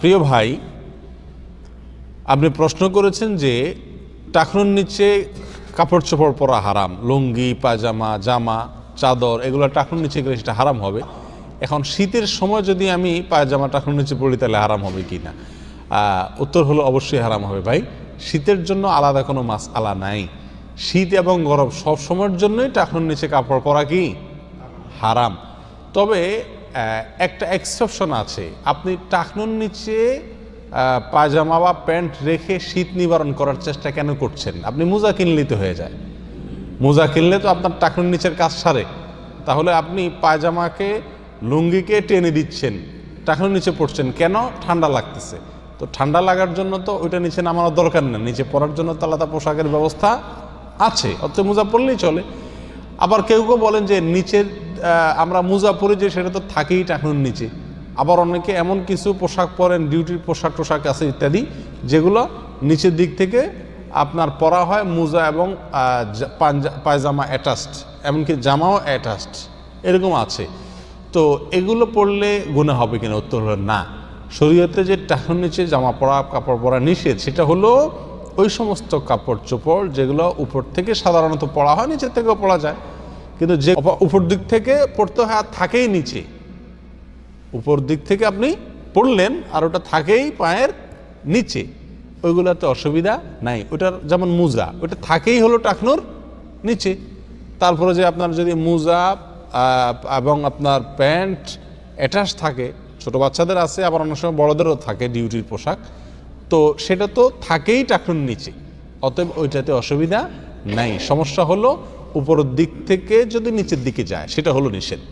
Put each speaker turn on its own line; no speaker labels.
প্রিয় ভাই, আপনি প্রশ্ন করেছেন যে টাকনুর নিচে কাপড় চোপড় পরা হারাম, লুঙ্গি, পায়জামা, জামা, চাদর, এগুলো টাকনুর নিচে গেলে সেটা হারাম হবে। এখন শীতের সময় যদি আমি পায়জামা টাকনুর নিচে পড়ি তাহলে হারাম হবে কি না? উত্তর হলো অবশ্যই হারাম হবে ভাই। শীতের জন্য আলাদা কোনো মাস আলা নাই। শীত এবং গরম সব সময়ের জন্যই টাকনুর নিচে কাপড় পরা কি? হারাম। তবে একটা এক্সেপশন আছে। আপনি টাকনুর নিচে আহ, পায়জামা বা প্যান্ট রেখে শীত নিবারণ করার চেষ্টা কেন করছেন? আপনি মোজা কিনলেই তো হয়ে যায়। মোজা কিনলে তো আপনার টাকনুর নিচের কাজ সারে। তাহলে আপনি পায়জামাকে লুঙ্গিকে টেনে দিচ্ছেন টাকনুর নিচে পড়ছেন। কেন? ঠান্ডা লাগতেছে। তো ঠান্ডা লাগার জন্য তো ওইটা নিচে নামানোর দরকার নেই নিচে পরার জন্য তো আলাদা পোশাকের ব্যবস্থা আছে। অত মোজা পরলেই চলে। আবার কেউ কেউ বলেন যে নিচের আমরা মোজা পরি যে, সেটা তো থাকেই টাকনুর নিচে। আবার অনেকে এমন কিছু পোশাক পরেন, ডিউটির পোশাক টোশাক আছে ইত্যাদি, যেগুলো নিচের দিক থেকে আপনার পরা হয় মোজা এবং পায়জামা অ্যাটাচড এমনকি জামাও অ্যাটাচড এরকম আছে। তো এগুলো পরলে গুণা হবে কিনা? উত্তর হলো না। শরীয়তে যে টাকুর নিচে জামা পরা, কাপড় পরা নিষেধ, সেটা হলো ওই সমস্ত কাপড় চোপড় যেগুলো উপর থেকে সাধারণত পড়া হয়, নিচের থেকেও পড়া যায়। কিন্তু যে উপর দিক থেকে পড়তে হয় আর থাকেই নিচে। উপর দিক থেকে আপনি পড়লেন আর ওটা থাকেই পায়ের নিচে। ওইগুলোতে অসুবিধা নাই। ওটার যেমন মুজা, ওটা থাকেই হলো টাকনোর নিচে। তারপরে যে আপনার যদি মুজা এবং আপনার প্যান্ট অ্যাটাচ থাকে, ছোট বাচ্চাদের আছে, আবার অনেক সময় বড়দেরও থাকে ডিউটির পোশাক, তো সেটা তো থাকেই টাকনুর নিচে। অতএব ওইটাতে অসুবিধা নাই। সমস্যা হলো উপরের দিক থেকে যদি নিচের দিকে যায় সেটা হলো নিষেধ।